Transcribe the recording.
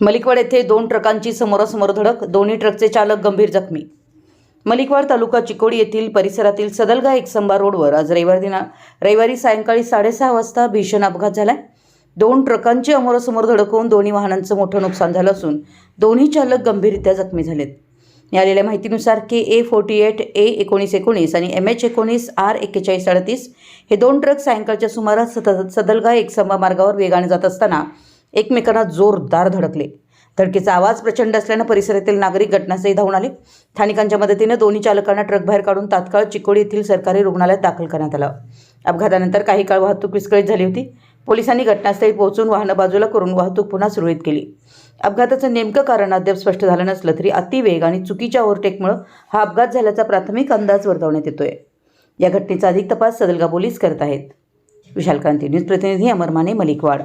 मलिकवाड येथे दोन ट्रकांची समोरासमोर धडक दोन्ही ट्रकचे चालक गंभीर जखमी. मलिकवाड तालुका चिकोडी येथील परिसरातील सदलगा एकसंबा रोडवर आज रविवार दिना रविवारी सायंकाळी साडेसहा वाजता भीषण अपघात झालाय. दोन ट्रकांची अमोरासमोर धडक होऊन दोन्ही वाहनांचं मोठं नुकसान झालं असून दोन्ही चालक गंभीररित्या जखमी झालेत. मिळालेल्या माहितीनुसार के ए फोर्टी एट ए एकोणीस एकोणीस आणि एम एच एकोणीस आर एक्केचाळीस अडतीस हे दोन ट्रक सायंकाळच्या सुमारास सत- सदलगा एकसंबा मार्गावर वेगाने जात असताना एकमेकांना जोरदार धडकले. धडकेचा आवाज प्रचंड असल्यानं परिसरातील नागरिक घटनास्थळी धावून आले. स्थानिकांच्या मदतीनं दोन्ही चालकांना ट्रक बाहेर काढून तात्काळ चिकोडी येथील सरकारी रुग्णालयात दाखल करण्यात आलं. अपघातानंतर काही काळ वाहतूक विस्कळीत झाली होती. पोलिसांनी घटनास्थळी पोहोचून वाहनं बाजूला करून वाहतूक पुन्हा सुरळीत केली. अपघाताचं नेमकं कारण अद्याप स्पष्ट झालं नसलं तरी अतिवेग आणि चुकीच्या ओव्हरटेकमुळे हा अपघात झाल्याचा प्राथमिक अंदाज वर्तवण्यात येतोय. या घटनेचा अधिक तपास सदलगा पोलीस करत आहेत. विशाल क्रांती न्यूज प्रतिनिधी अमर माने मलिकवाड.